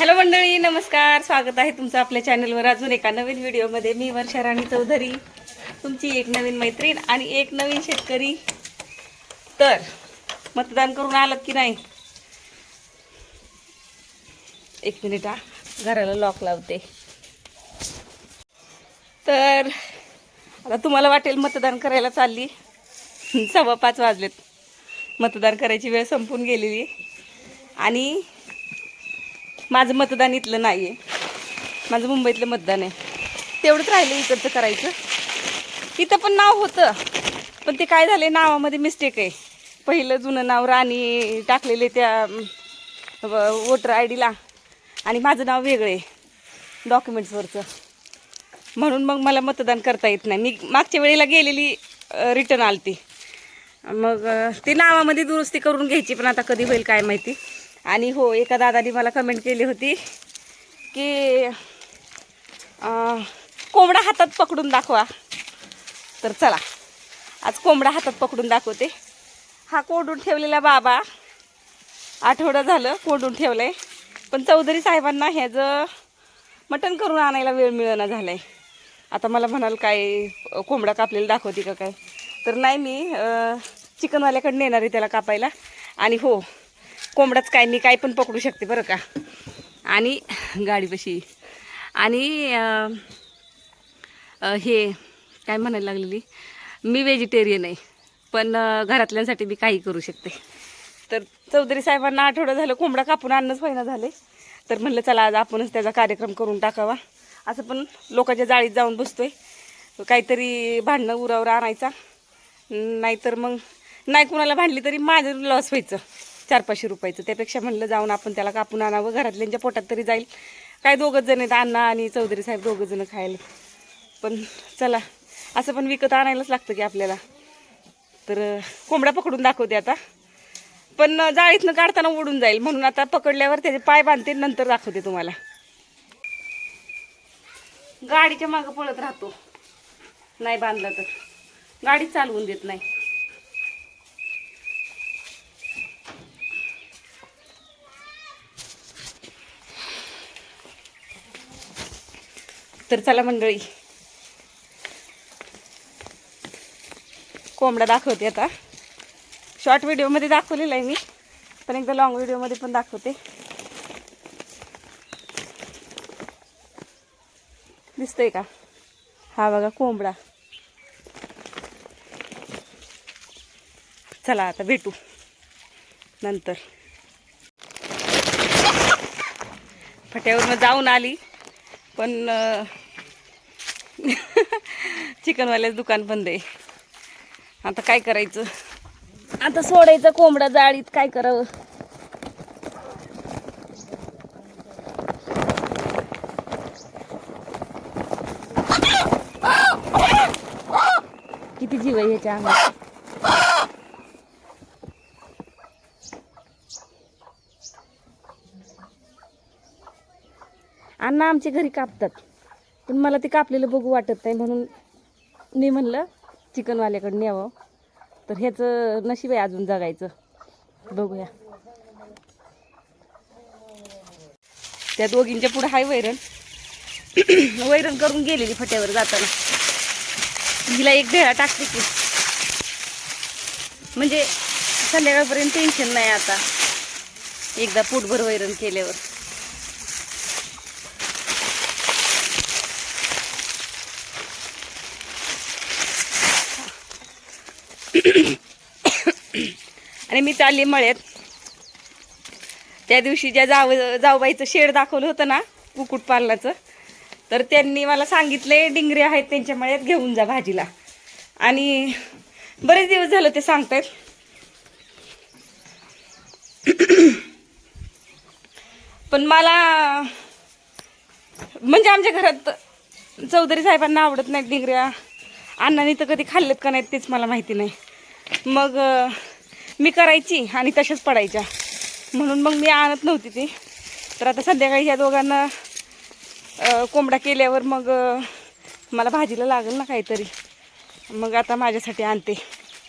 Hello मंडळी नमस्कार. स्वागत आहे तुमचं आपल्या चॅनलवर. अजून एका नवीन व्हिडिओमध्ये मी वर्षा राणी चौधरी तुमची एक नवीन मैत्रीण आणि एक नवीन शेतकरी. तर मतदान करून आलं की नाही? एक मिनिट हा घराला लॉक लावते. तर आता तुम्हाला वाटेल मतदान करायला चालली. सव्वा पाच वाजलेत. मतदान करायची वेळ संपून गेलेली. आणि माझं मतदान इथलं नाही आहे माझं मुंबईतलं मतदान आहे. तेवढंच राहिलं इकडचं करायचं. इथं पण नाव होतं. पण ते काय झाले नावामध्ये मिस्टेक आहे. पहिलं जुनं नाव राणी टाकलेले त्या वोटर आय डीला. आणि माझं नाव वेगळं आहे डॉक्युमेंट्सवरचं म्हणून मग मला मतदान करता येत नाही. मी मागच्या वेळेला गेलेली रिटर्न आलती. मग ते ती नावामध्ये दुरुस्ती करून घ्यायची पण आता कधी होईल काय माहिती. आणि हो एका दादानी मला कमेंट केली होती की कोंबडा हातात पकडून दाखवा. तर चला आज कोंबडा हातात पकडून दाखवते. हा कोंडून ठेवलेला बाबा आठवडं झालं कोंडून ठेवलं आहे पण चौधरी साहेबांना ह्याचं मटण करून आणायला वेळ मिळणं झाला आहे आता मला म्हणाल काय कोंबडा कापलेला दाखवते का काय? तर नाही मी चिकनवाल्याकडे नेणार आहे त्याला कापायला. आणि हो कोंबडाच काय मी काय पण पकडू शकते बरं का. आणि गाडीपाशी आणि हे काय म्हणायला लागलेली? मी व्हेजिटेरियन आहे पण घरातल्यांसाठी मी काही करू शकते. तर चौधरी साहेबांना आठवडं झालं कोंबडा कापून आणणंच व्हायना झाले तर म्हणलं चला आज आपणच त्याचा कार्यक्रम करून टाकावा. असं पण लोकांच्या जाळीत जाऊन बसतोय. काहीतरी भांडणं उरावर आणायचा. नाहीतर मग नाही कुणाला भांडली तरी माझं लॉस व्हायचं. चार पाचशे रुपयाचं त्यापेक्षा म्हणलं जाऊन आपण त्याला कापून आणावं घरातल्यांच्या पोटात तरी जाईल. काय दोघंच जण आहेत अण्णा आणि चौधरी साहेब दोघं जण खायला. पण चला असं पण विकत आणायलाच लागतं की आपल्याला. तर कोंबड्या कोंबडा पकडून दाखवते आता. पण जाळीतनं काढताना उडून जाईल. म्हणून आता पकडल्यावर त्याचे पाय बांधते नंतर दाखवते तुम्हाला. गाडीच्या मागं पळत राहतो. नाही बांधला तर. गाडी चालवून देत नाही. तर चला मंडळी. कोंबडा दाखवते आता. शॉर्ट व्हिडिओमध्ये दाखवलेला आहे मी पण एकदा लॉंग व्हिडिओमध्ये पण दाखवते. दिसतंय का? हा बघा कोंबडा. चला आता भेटू. नंतर. फट्यावरनं जाऊन आली पण चिकनवाल्याचं दुकान बंद आहे. आता काय करायचं? आता सोडायचं कोंबडा जाळीत काय करावं? किती जीव आहे ह्याच्या अंगात? अण्णा आमच्या घरी कापतात. पण मला ते कापलेलं बघू वाटत नाही म्हणून मी म्हणलं चिकनवाल्याकडे न्यावं तर ह्याचं नशीब आहे अजून जगायचं. बघूया. त्या दोघींच्या पुढं हाय वैरण. वैरण करून गेलेली फट्यावर जाताना. हिला एक भेळा टाकते की. म्हणजे संध्याकाळपर्यंत टेन्शन नाही आता. एकदा पोटभर वैरण केल्यावर. आणि मी चालली मळ्यात. त्या दिवशी ज्या जाव जाऊबाईचं शेड दाखवलं होतं ना कुक्कुटपालनाचं तर त्यांनी मला सांगितले डिंगरे आहेत त्यांच्या मळ्यात घेऊन जा भाजीला. आणि बरेच दिवस झालं ते सांगतायत. पण मला म्हणजे आमच्या घरात चौधरी साहेबांना आवडत नाहीत डिंगऱ्या. अण्णाने तर कधी खाल्लेत का नाहीत तेच मला माहिती नाही. मग मी करायची आणि तशाच पडायच्या. म्हणून मग मी आणत नव्हती ती. तर आता संध्याकाळी ह्या दोघांना कोंबडा केल्यावर मग मला भाजीला लागेल ना काहीतरी. मग आता माझ्यासाठी आणते.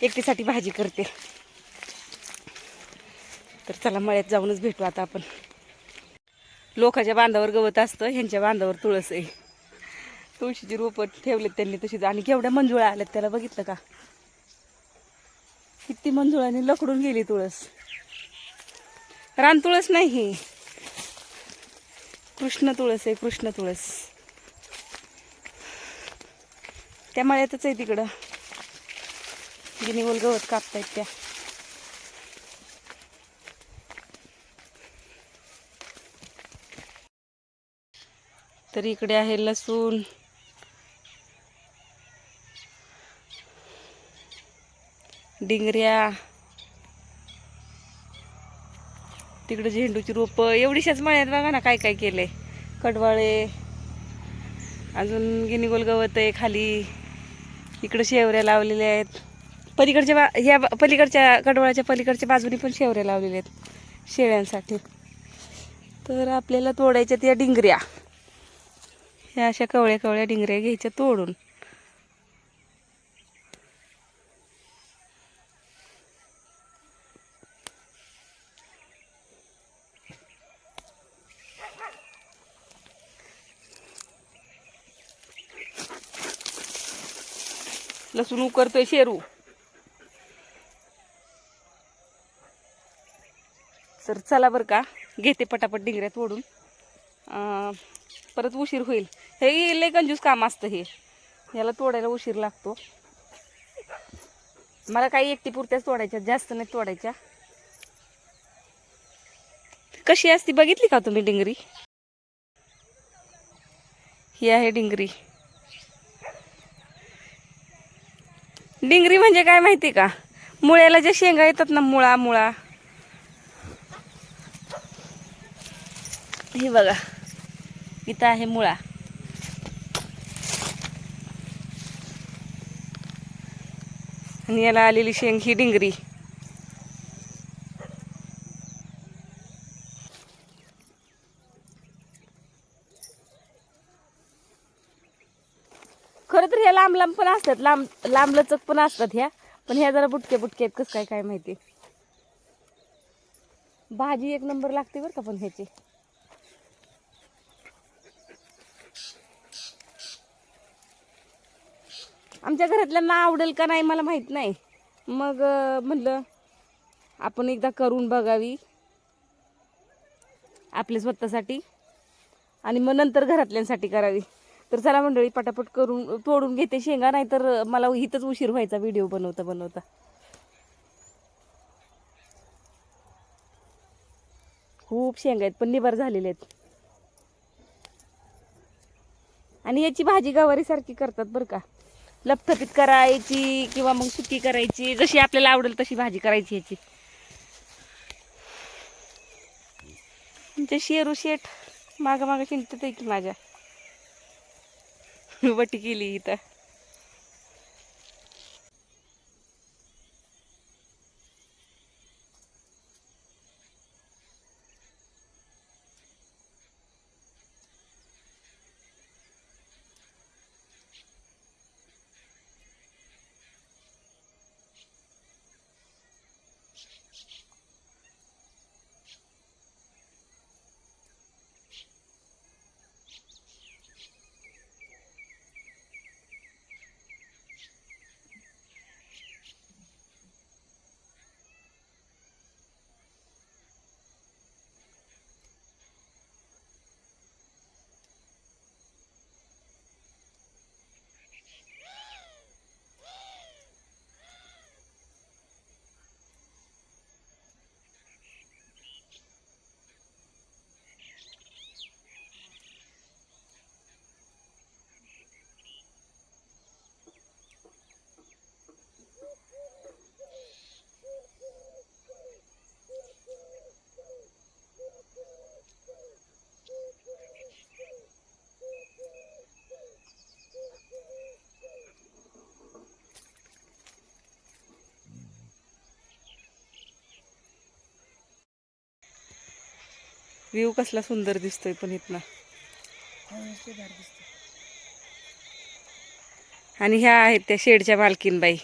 एकटीसाठी भाजी करते. तर चला मळ्यात जाऊनच भेटू आता आपण. लोकाच्या बांधावर गवत असतं ह्यांच्या बांधावर तुळस आहे. तुळशीची रोपं ठेवलेत त्यांनी तशीच. आणि केवढ्या मंजुळा आल्यात त्याला बघितलं का? किती मंजुळाने लकडून गेली तुळस. रान तुळस नाही ही. कृष्ण तुळस आहे कृष्ण तुळस. त्या मळ्यातच आहे तिकडं. गिनीवल गवत कापतायत त्या. तर इकडे आहे लसूण. डिंगऱ्या तिकडे झेंडूची रोपं एवढीशाच मळ्यात बघा ना काय काय केलंय. कडवाळे अजून गिनीगोल गवत आहे खाली. इकडं शेवऱ्या लावलेल्या आहेत. पलीकडच्या बा ह्या बा- पलीकडच्या कडवाळ्याच्या पलीकडच्या बाजूनी पण शेवऱ्या लावलेल्या आहेत शेळ्यांसाठी. तर आपल्याला तोडायच्या त्या डिंगऱ्या. ह्या अशा कवळ्या कवळ्या डिंगऱ्या घ्यायच्या तोडून. लसूण उकरतोय शेरू. तर चला बरं का घेते पटापट डिंगऱ्यात तोडून. परत उशीर होईल. हे लय कंजूस काम असतं हे. याला तोडायला उशीर लागतो. मला काही एकटी पुरत्याच तोडायच्या जास्त नाही तोडायच्या. कशी असती बघितली का तुम्ही डिंगरी? ही आहे डिंगरी. डिंगरी म्हणजे काय माहिती का? मुळ्याला ज्या शेंगा येतात ना मुळा मुळा. हे बघा. इथं आहे मुळा. आणि याला आलेली शेंग ही डिंगरी खरं तर ह्या लांब लांब पण असतात लांब लांब लचक पण असतात ह्या पण ह्या जरा बुटके बुटके आहेत कसं काय काय माहिती. भाजी एक नंबर लागते बरं का पण ह्याची. आमच्या घरातल्यांना आवडेल का नाही मला माहीत नाही. मग म्हणलं आपण एकदा करून बघावी. आपल्या स्वतःसाठी. आणि मग नंतर घरातल्यांसाठी करावी. तर चला मंडळी पटापट करून तोडून घेते शेंगा नाही तर मला इथंच उशीर व्हायचा व्हिडिओ बनवता बनवता. खूप शेंगा आहेत पण निबार झालेले आहेत. आणि याची भाजी गवारीसारखी करतात बरं का. लपथपीत करायची किंवा मग सुकी करायची जशी आपल्याला आवडेल तशी भाजी करायची याची. तुमच्या शेरू शेठ मागं मागं चिंतत आहे की माझ्या. वटी केली इथं. व्ह्यू कसला सुंदर दिसतोय पण इथनं आणि ह्या आहेत त्या शेडच्या मालकीनबाई.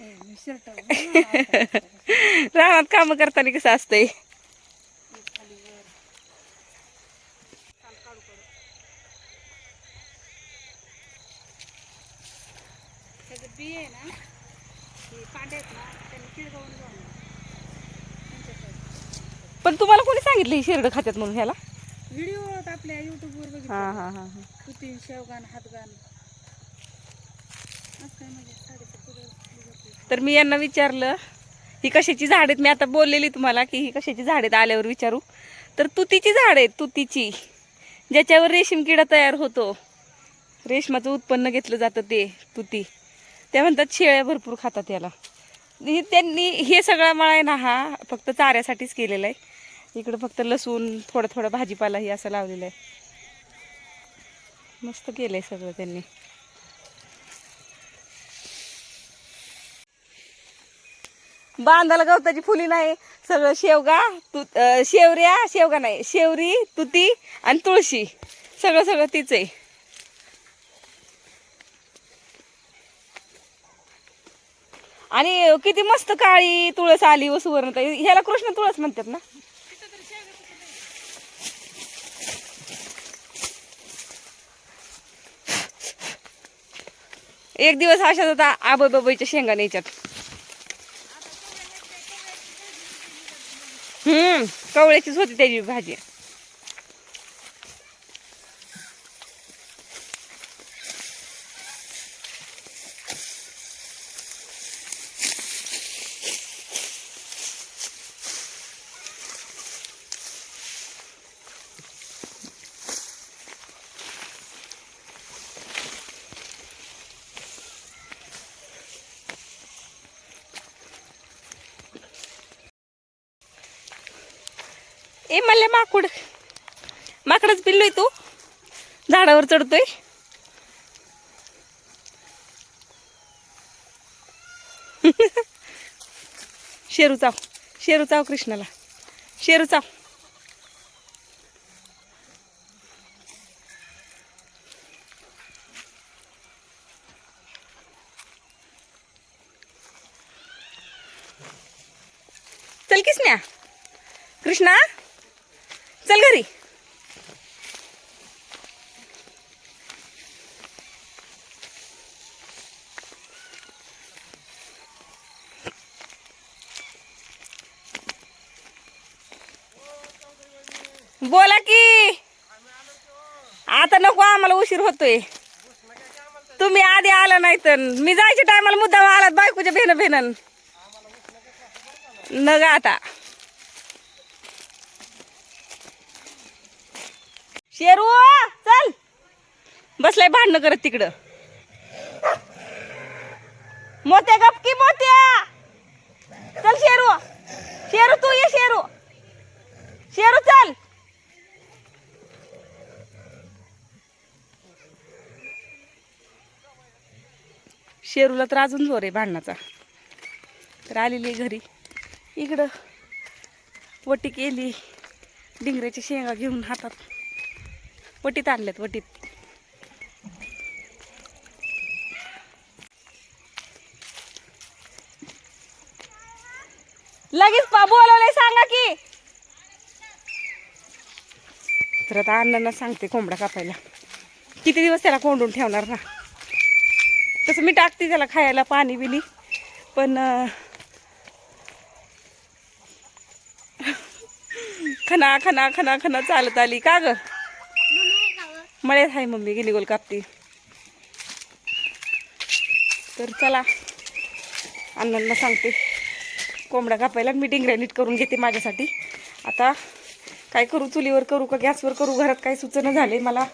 रानात काम करताना कसं असतंय? बी आहे ना? पण तुम्हाला कोणी सांगितलं ही शेरडं खात्यात म्हणून ह्याला? व्हिडिओ आपल्या युट्यूबवर बघितले. हां हां हां हां. तुती शेवगान हातगान. असं काय साडेचं पुढं तर मी यांना विचारलं ही कशाची झाड आहेत? मी आता बोललेली तुम्हाला की ही कशाची झाड आहेत आल्यावर विचारू. तर तुतीची झाड आहेत तुतीची. ज्याच्यावर रेशीम किडा तयार होतो. रेशमाचं उत्पन्न घेतलं जातं ते तुती. त्या म्हणतात शेळ्या भरपूर खातात याला. हे त्यांनी हे सगळा मळा आहे ना हा फक्त चाऱ्यासाठीच केलेला आहे. इकडं फक्त लसूण थोडं थोडं भाजीपालाही असं लावलेलं आहे. मस्त केलं आहे सगळं त्यांनी. बांधाला गवताची फुली नाही सगळं शेवगा तु शेवऱ्या शेवगा नाही शेवरी तुती आणि तुळशी. सगळं सगळं तीच आहे. आणि किती मस्त काळी तुळस आली व सुवर्ण. ह्याला कृष्ण तुळस म्हणतात ना? एक दिवस अशाच होता आबो बाबाईच्या शेंगा न्यायच्यात हम्म कवळ्याचीच होती त्याची भाजी. ए मला माकूड. माकडच पिल्लोय तू. झाडावर चढतोय. शेरू चाव. शेरू चाव कृष्णाला. शेरू चाव. चल किसन्या. कृष्णा. चल घरी. बोला की. आता नको आम्हाला उशीर होतोय. तुम्ही आधी आला नाही तर. मी जायच्या टायमाला मुद्दाम आलात बायकोच्या भेन भेनन न आता. शेरू चल. बसलाय भांडणं करत तिकडं. मोत्या गपकी मोत्या. चल शेरू. शेरू तू ये शेरू. शेरू चल. शेरूला तर अजून जोर आहे भांडणाचा. तर आलेली घरी. इकडं वटी केली. डिंगऱ्याची शेंगा घेऊन हातात. वटीत आणल्यात वटीत. लगेच पा बोलवलंय सांगा की. तर आता अण्णांना सांगते कोंबडा कापायला. किती दिवस त्याला कोंडून ठेवणार ना? तसं मी टाकते त्याला खायला पाणी बिनी पण खना खना खना खना चालत आली. का ग? मळ्यात आहे मम्मी गेली गोल कापते. तर चला अण्णांना सांगते. कोंबडा कापायला मी डिंगऱ्या नीट करून घेते माझ्यासाठी. आता काय करू चुलीवर करू का गॅसवर करू घरात काय सुचना झाले मला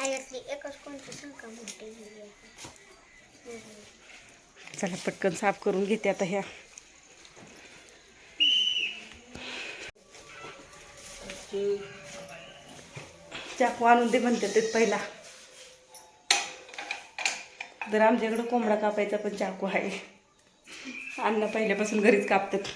ह्यातली एकच कोणती शंका मोठी झाली आहे. चला पटकन साफ करून घेते आता ह्या. चाकू आणून दे म्हणते पहिला. तर आमच्याकडं कोंबडा कापायचा पण चाकू आहे. अन्न पहिल्यापासून घरीच कापतात.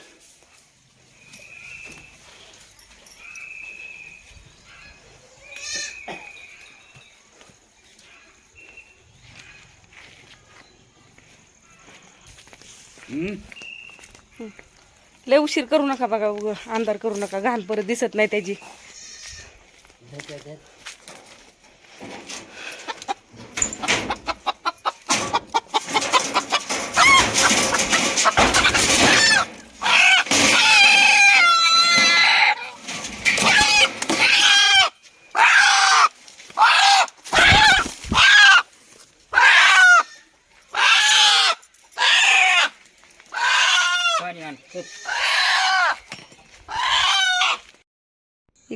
लय उशीर करू नका बघा अंधार करू नका घाण परत दिसत नाही त्याची.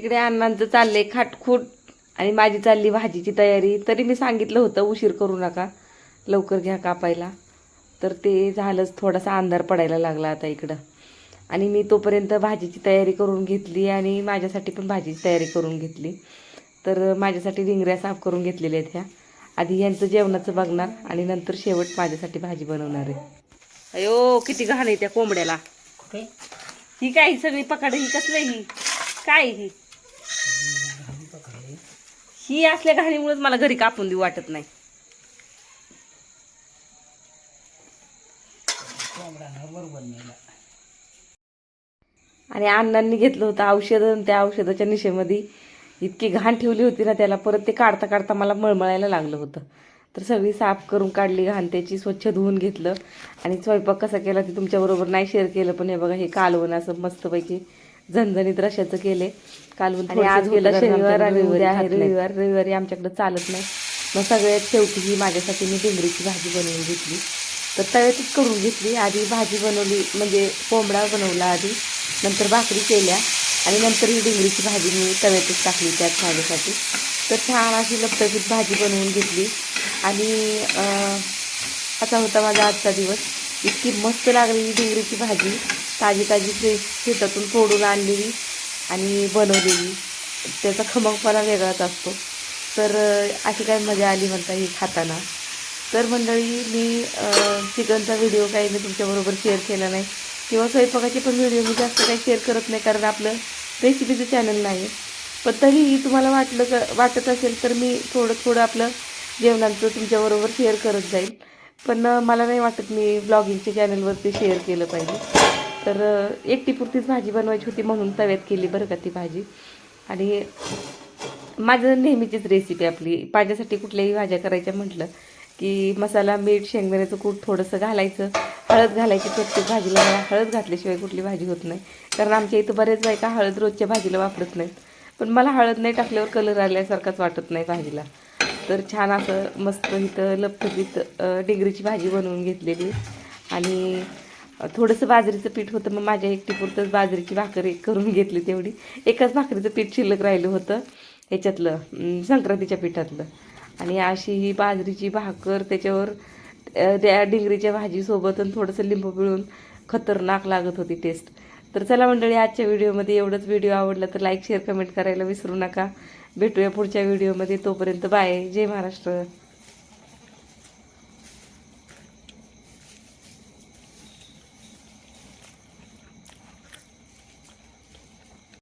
इकडे अण्णांचं चाललंय खाटखूट आणि माझी चालली भाजीची तयारी. तरी मी सांगितलं होतं उशीर करू नका लवकर घ्या कापायला. तर ते झालंच थोडासा अंधार पडायला लागला आता इकडं. आणि मी तोपर्यंत भाजीची तयारी करून घेतली आणि माझ्यासाठी पण भाजीची तयारी करून घेतली. तर माझ्यासाठी रिंगऱ्या साफ करून घेतलेल्या आहेत ह्या. आधी यांचं जेवणाचं बघणार आणि नंतर शेवट माझ्यासाठी भाजी बनवणार आहे. अयो किती घाण आहे त्या कोंबड्याला. ही काय सगळी पकड ही कसलं ही? काय ही? ही असल्या घाणीमुळेच मला घरी कापून देऊ वाटत नाही. आणि अण्णांनी घेतलं होतं औषध आणि त्या औषधाच्या निशेमध्ये इतकी घाण ठेवली होती ना त्याला परत ते काढता काढता मला मळमळायला लागलं होतं. तर सगळी साफ करून काढली घाण त्याची स्वच्छ धुवून घेतलं. आणि स्वयंपाक कसा केला ते तुमच्याबरोबर नाही शेअर केलं पण हे बघा हे कालवण असं मस्तपैकी झणझणीत रशाचं केले आणि आज गेला शनिवार आणि उद्या आहे. रविवार रविवारी आमच्याकडे चालत नाही. मग सगळ्यात शेवटी ही माझ्यासाठी मी डिंगरीची भाजी बनवून घेतली. तर तव्यातच करून घेतली. आधी भाजी बनवली म्हणजे कोंबडा बनवला आधी नंतर भाकरी केल्या आणि नंतर ही डिंगरीची भाजी मी तव्यातच टाकली त्यात माझ्यासाठी. तर छान अशी लपटपीत भाजी बनवून घेतली. आणि असा होता माझा आजचा दिवस. इतकी मस्त लागलेली डिंगरीची भाजी. ताजी ताजी फ्रेश शेतातून तोडून आणलेली आणि बनवलेली. त्याचा खमकपणा वेगळाच असतो. तर अशी काय मजा आली म्हणता ही खाताना. तर मंडळी मी चिकनचा व्हिडिओ काही मी तुमच्याबरोबर शेअर केला नाही. किंवा स्वयंपाकाचे पण व्हिडिओ मी जास्त काही शेअर करत नाही कारण आपलं रेसिपीचं चॅनल नाही. पण तरीही तुम्हाला वाटलं क वाटत असेल तर मी थोडं थोडं आपलं जेवणाचं तुमच्याबरोबर शेअर करत जाईल. पण मला नाही वाटत मी ब्लॉगिंगच्या चॅनलवरती शेअर केलं पाहिजे. तर एकटीपुरतीच भाजी बनवायची होती म्हणून तव्यात केली बरं का ती भाजी. आणि माझं नेहमीचीच रेसिपी आपली माझ्यासाठी कुठल्याही भाज्या करायच्या म्हटलं की मसाला मीठ शेंगदाण्याचं कूट थोडंसं घालायचं. हळद घालायची प्रत्येक भाजीला मला हळद घातल्याशिवाय कुठली भाजी होत नाही. कारण आमच्या इथं बरेच बायका हळद रोजच्या भाजीला वापरत नाहीत. पण मला हळद नाही टाकल्यावर कलर आल्यासारखाच वाटत नाही भाजीला. तर छान असं मस्त इथं लपथपीत डिग्रीची डिंगरीची भाजी बनवून घेतलेली. आणि थोडंसं बाजरीचं पीठ होतं मग माझ्या एकटीपुरतंच बाजरीची भाकर एक करून घेतली तेवढी. एकाच भाकरीचं पीठ शिल्लक राहिलं होतं ह्याच्यातलं संक्रांतीच्या पिठातलं. आणि अशी ही बाजरीची भाकर त्याच्यावर त्या डिंगरीच्या भाजीसोबत आणि थोडंसं लिंबू पिळून खतरनाक लागत होती टेस्ट तर चला मंडळी आजच्या व्हिडिओमध्ये एवढंच. व्हिडिओ आवडला तर लाईक शेअर कमेंट करायला विसरू नका. भेटूया पुढच्या व्हिडिओमध्ये. तोपर्यंत बाय जय महाराष्ट्र.